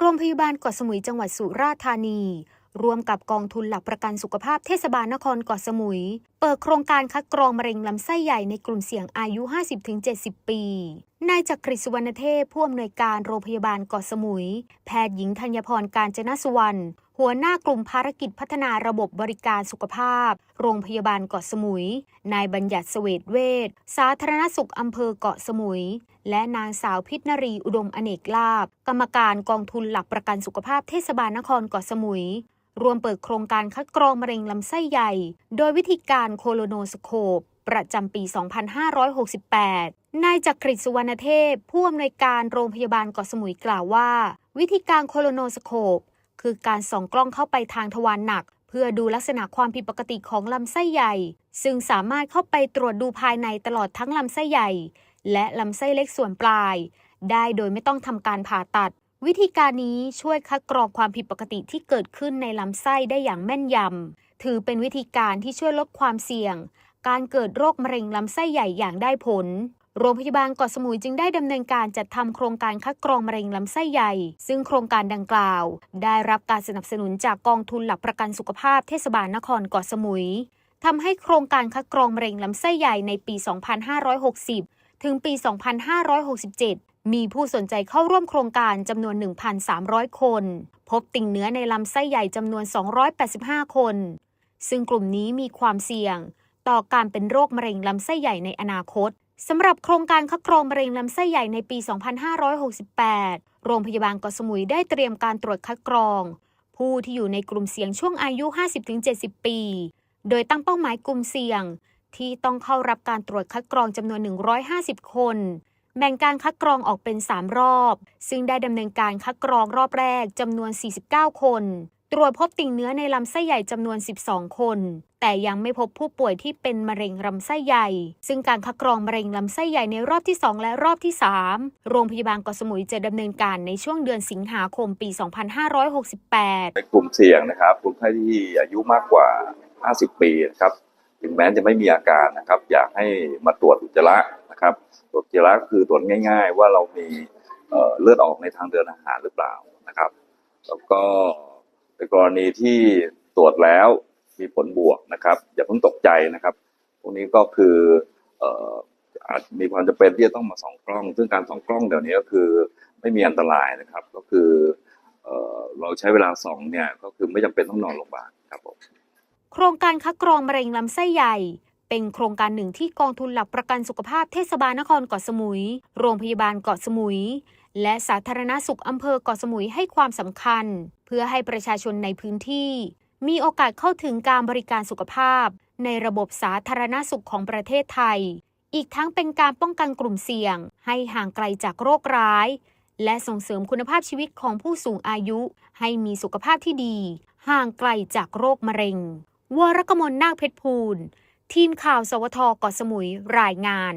โรงพยาบาลเกาะสมุยจังหวัดสุราษฎร์ธานีร่วมกับกองทุนหลักประกันสุขภาพเทศบาลนครเกาะสมุย เปิดโครงการคัดกรองมะเร็งลำไส้ใหญ่ในกลุ่มเสี่ยงอายุ 50-70 ปี นายจักริสุวรรณเทพผู้อำนวยการโรงพยาบาลเกาะสมุย แพทย์หญิงธัญพรการจนสุวรรณ หัวหน้ากลุ่มภารกิจพัฒนาระบบบริการสุขภาพ โรงพยาบาลเกาะสมุย นายบัญญัติเสวตเวชสาธารณสุขอำเภอเกาะสมุย และนางสาวพิษนรีอุดมอเนกลาบ กรรมการกองทุนหลักประกันสุขภาพเทศบาลนครเกาะสมุยรวมเปิดโครงการคัดกรองมะเร็งลำไส้ใหญ่ โดยวิธีการโคโลโนสโคป ประจำปี 2568 นายจักริดสุวรรณเทพ ผู้อำนวยการโรงพยาบาลเกาะสมุยกล่าวว่า วิธีการโคโลโนสโคป คือการส่องกล้องเข้าไปทางทวารหนัก เพื่อดูลักษณะความผิดปกติของลำไส้ใหญ่ ซึ่งสามารถเข้าไปตรวจดูภายในตลอดทั้งลำไส้ใหญ่ และลำไส้เล็กส่วนปลาย ได้โดยไม่ต้องทำการผ่าตัด วิธีการนี้ช่วยคัดกรองความผิดปกติที่เกิดขึ้นในลำไส้ได้อย่างแม่นยำถือเป็นวิธีการที่ช่วยลดความเสี่ยง การเกิดโรคมะเร็งลำไส้ใหญ่อย่างได้ผล โรงพยาบาลเกาะสมุยจึงได้ดำเนินการจัดทำโครงการคัดกรองมะเร็งลำไส้ใหญ่ ซึ่งโครงการดังกล่าว ได้รับการสนับสนุนจากกองทุนหลักประกันสุขภาพเทศบาลนครเกาะสมุยทำให้โครงการคัดกรองมะเร็งลำไส้ใหญ่ในปี 2560 ถึงปี 2567 มีผู้สนใจเข้าร่วมโครงการจำนวน 1,300 คน พบติ่งเนื้อในลำไส้ใหญ่จำนวน 285 คน ซึ่งกลุ่มนี้มีความเสี่ยง ต่อการเป็นโรคมะเร็งลำไส้ใหญ่ในอนาคต สำหรับโครงการคัดกรองมะเร็งลำไส้ใหญ่ในปี 2568 โรงพยาบาลเกาะสมุยได้เตรียมการตรวจคัดกรอง ผู้ที่อยู่ในกลุ่มเสี่ยงช่วงอายุ 50-70 ปี โดยตั้งเป้าหมายกลุ่มเสี่ยง ที่ต้องเข้ารับการตรวจคัดกรองจำนวน 150 คน แบ่งการคัดกรองออกเป็น 3 รอบ ซึ่งได้ดำเนินการคัดกรองรอบแรกจำนวน 49 คน ตรวจพบติ่งเนื้อในลำไส้ใหญ่จำนวน 12 คน แต่ยังไม่พบผู้ป่วยที่เป็นมะเร็งลำไส้ใหญ่ ซึ่งการคัดกรองมะเร็งลำไส้ใหญ่ในรอบที่ 2 และรอบที่ 3 โรงพยาบาลเกาะสมุยจะดำเนินการในช่วงเดือนสิงหาคมปี 2568 ในกลุ่มเสี่ยงนะครับกลุ่มที่อายุมากกว่า 50 ปีนะครับ ถึงแม้จะไม่มีอาการนะครับ อยากให้มาตรวจอุจจาระนะครับ ตรวจอุจจาระก็คือตรวจง่าย ๆ ว่าเรามีเลือดออกในทางเดินอาหารหรือเปล่านะครับ แล้วก็ ในกรณีที่ตรวจแล้วมีผลบวกนะครับอย่าเพิ่งตกใจนะครับพวกนี้ก็คืออาจมีความจำเป็นที่จะต้องมาส่องกล้อง ซึ่งการส่องกล้องเดี๋ยวนี้ก็คือไม่มีอันตรายนะครับ ก็คือเอเราใช้เวลาสองเนี่ยก็คือไม่จำเป็นต้องนอนโรงพยาบาลครับผมโครงการคัดกรองมะเร็งลำไส้ใหญ่ เป็นโครงการหนึ่งที่กองทุนหลักประกันสุขภาพเทศบาลนครเกาะสมุย โรงพยาบาลเกาะสมุย และสาธารณสุขอำเภอเกาะสมุยให้ความสำคัญ เพื่อให้ประชาชนในพื้นที่ มีโอกาสเข้าถึงการบริการสุขภาพ ในระบบสาธารณสุขของประเทศไทย อีกทั้งเป็นการป้องกันกลุ่มเสี่ยง ให้ห่างไกลจากโรคร้าย และส่งเสริมคุณภาพชีวิตของผู้สูงอายุ ให้มีสุขภาพที่ดี ห่างไกลจากโรคมะเร็งวรกมลนาคเพชรพูลทีมข่าว สวทเกาะสมุยรายงาน